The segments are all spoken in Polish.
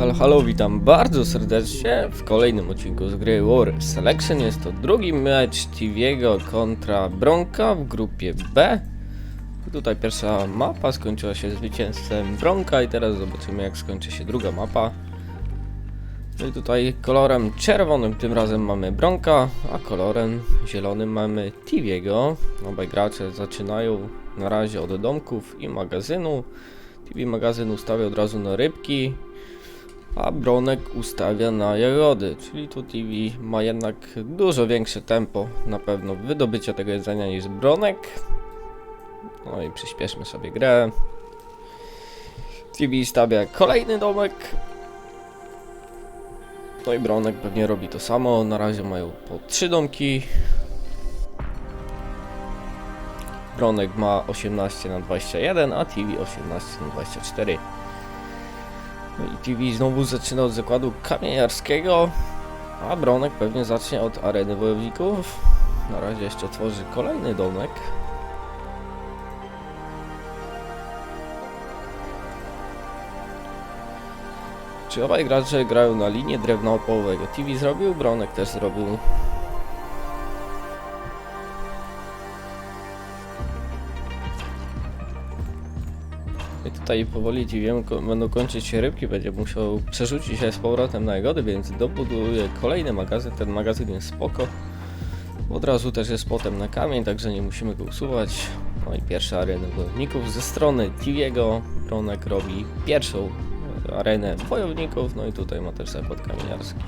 Halo, halo, witam bardzo serdecznie w kolejnym odcinku z gry War Selection. Jest to drugi mecz Tiviego kontra Bronka w grupie B. Tutaj pierwsza mapa skończyła się zwycięstwem Bronka i teraz zobaczymy jak skończy się druga mapa. No i tutaj kolorem czerwonym tym razem mamy Bronka, a kolorem zielonym mamy Tiviego. Obaj gracze zaczynają na razie od domków i magazynu. TV magazyn ustawia od razu na rybki, a Bronek ustawia na jagody, czyli tu TV ma jednak dużo większe tempo na pewno wydobycia tego jedzenia niż Bronek. No i przyspieszmy sobie grę. TV stawia kolejny domek. No i Bronek pewnie robi to samo. Na razie mają po trzy domki. Bronek ma 18 na 21, a TV 18 na 24. No i TV znowu zaczyna od zakładu kamieniarskiego, a Bronek pewnie zacznie od areny wojowników. Na razie jeszcze tworzy kolejny domek. Czy obaj gracze grają na linię drewna? TV zrobił, Bronek też zrobił. Tutaj powoli ko- będą kończyć rybki, będzie musiał przerzucić się z powrotem na jagody, więc dobuduje kolejny magazyn. Ten magazyn jest spoko. Od razu też jest potem na kamień, także nie musimy go usuwać. No i pierwsza arena wojowników ze strony Tiviego. Bronek robi pierwszą e, arenę wojowników, no i tutaj ma też zakład kamieniarski.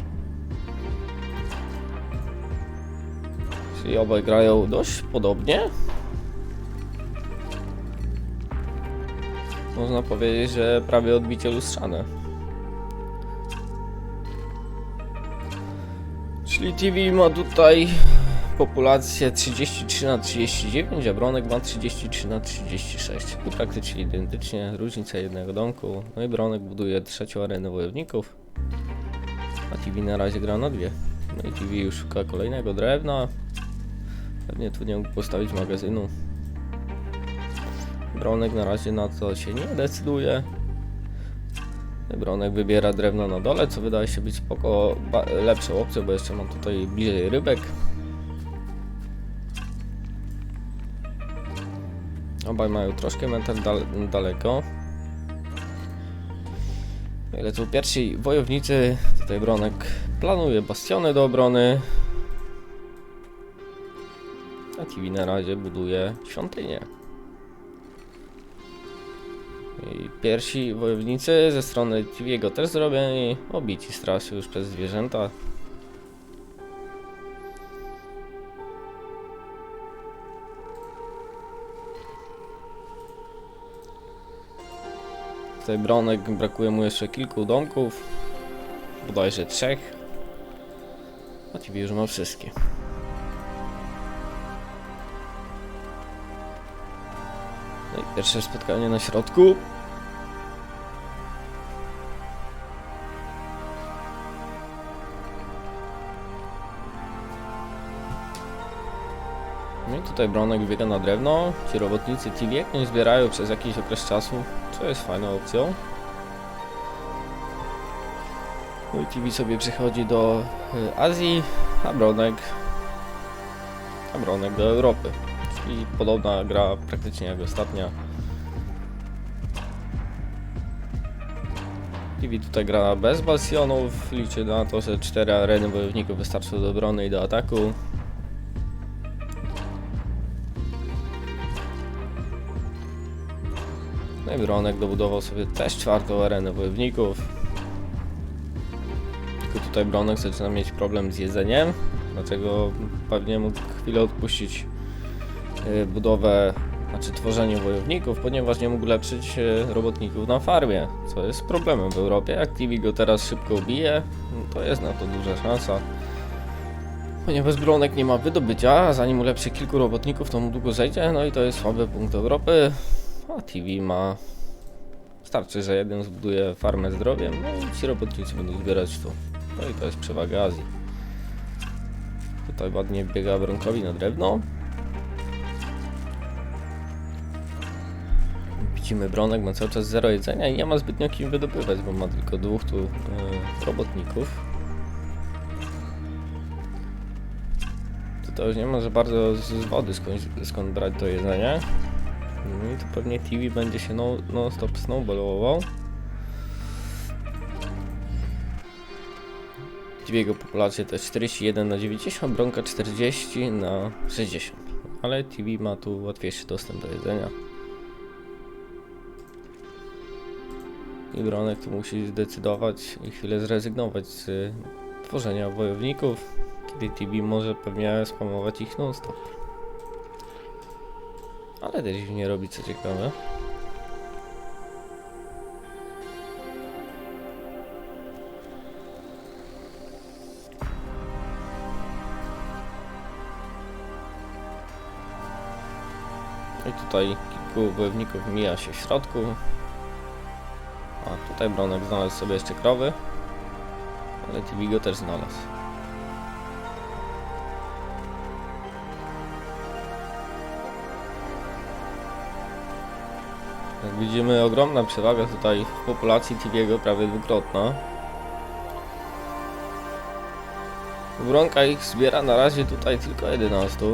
Czyli obaj grają dość podobnie. Można powiedzieć, że prawie odbicie lustrzane. Czyli TV ma tutaj populację 33 na 39, a Bronek ma 33 na 36. I praktycznie identycznie, różnica jednego domku. No i Bronek buduje trzecią arenę wojowników, a TV na razie gra na dwie. No i TV już szuka kolejnego drewna. Pewnie tu nie mógł postawić magazynu. Bronek na razie na to się nie decyduje. Bronek wybiera drewno na dole, co wydaje się być spoko, lepszą opcją, bo jeszcze mam tutaj bliżej rybek. Obaj mają troszkę mental dal daleko. Lecą pierwsi wojownicy. Tutaj Bronek planuje bastiony do obrony. A TV na razie buduje świątynię. I pierwsi wojownicy ze strony Tiviego też zrobieni, obici strasznie już przez zwierzęta. Tutaj Bronek brakuje mu jeszcze kilku domków, bodajże trzech. A Tivi już ma wszystkie. Pierwsze spotkanie na środku. No i tutaj Bronek biega na drewno. Ci robotnicy TV nie zbierają przez jakiś okres czasu, co jest fajną opcją. No i TV sobie przychodzi do y, Azji, a Bronek, a Bronek do Europy. Czyli podobna gra praktycznie jak ostatnia. TV tutaj gra bez bastionów, liczy na to, że cztery areny wojowników wystarczą do obrony i do ataku. No i Bronek dobudował sobie też czwartą arenę wojowników. Tylko tutaj Bronek zaczyna mieć problem z jedzeniem, dlatego pewnie mógł chwilę odpuścić budowę, znaczy tworzenie wojowników, ponieważ nie mógł lepszyć y, robotników na farmie, co jest problemem w Europie. Jak TV go teraz szybko bije, to jest na to duża szansa. Ponieważ Bronek nie ma wydobycia, a zanim ulepszy kilku robotników, to mu długo zejdzie, no i to jest słaby punkt Europy. A TV ma. Starczy, że jeden zbuduje farmę zdrowiem, no i ci robotnicy będą zbierać tu. No i to jest przewaga Azji. Tutaj ładnie biega Bronkowi na drewno. Widzimy, Bronek ma cały czas zero jedzenia i nie ma zbytnio kim wydobywać, bo ma tylko dwóch tu e, robotników. Tutaj już nie ma za bardzo z, wody skąd, skąd brać to jedzenie. No i tu pewnie TV będzie się no- non-stop snowballował. Jego populacja to jest 41 na 90, Bronka 40 na 60. Ale TV ma tu łatwiejszy dostęp do jedzenia. I Bronek tu musi zdecydować i chwilę zrezygnować z y, tworzenia wojowników, kiedy TV może pewnie spamować ich non-stop. Ale też nie robi, co ciekawe. I tutaj kilku wojowników mija się w środku. Tutaj Bronek znalazł sobie jeszcze krowy. Ale TV go też znalazł. Jak widzimy ogromna przewaga tutaj w populacji TV'ego, prawie dwukrotna. Bronka ich zbiera na razie tutaj tylko 11.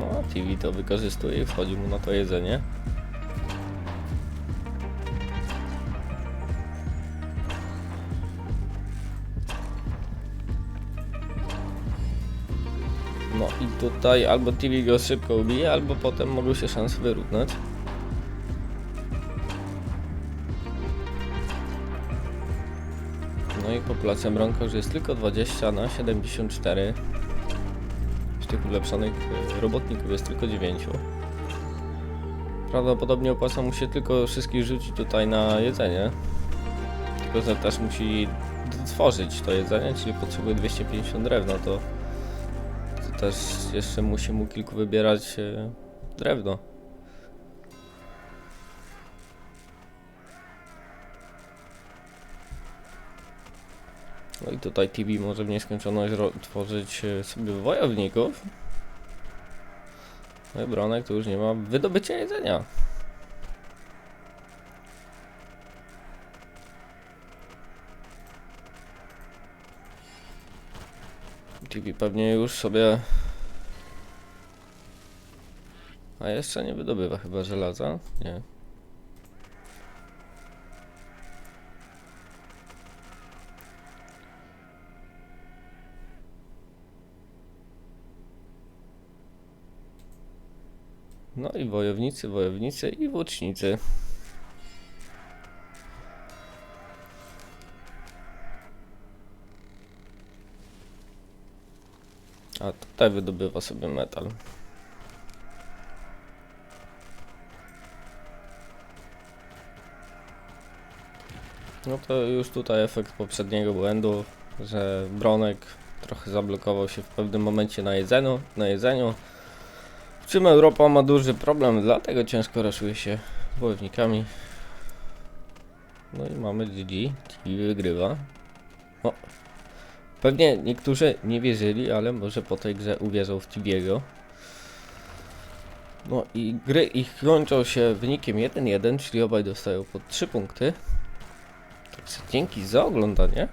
No, TV to wykorzystuje i wchodzi mu na to jedzenie. I tutaj albo TV go szybko ubije, albo potem mogą się szanse wyrównać. No i populacja już jest tylko 20 na 74. Z tych ulepszonych e, robotników jest tylko 9. Prawdopodobnie opłaca mu się tylko wszystkich rzucić tutaj na jedzenie. Tylko, że też musi tworzyć to jedzenie, czyli potrzebuje 250 drewna, to też jeszcze musi mu kilku wybierać e, drewno. No i tutaj TV może w nieskończoność tworzyć e, sobie wojowników. No i Bronek tu już nie ma wydobycia jedzenia. TV pewnie już sobie... A jeszcze nie wydobywa chyba żelaza? Nie. No i wojownicy, wojownicy i włócznicy. A tutaj wydobywa sobie metal. No to już tutaj efekt poprzedniego błędu, że Bronek trochę zablokował się w pewnym momencie na jedzeniu, na jedzeniu. W czym Europa ma duży problem, dlatego ciężko raszuje się wojownikami. No i mamy GG, TV wygrywa. O, Pewnie niektórzy nie wierzyli, ale może po tej grze uwierzą w Tibiego. No i gry ich kończą się wynikiem 1-1, czyli obaj dostają po 3 punkty. Także dzięki za oglądanie.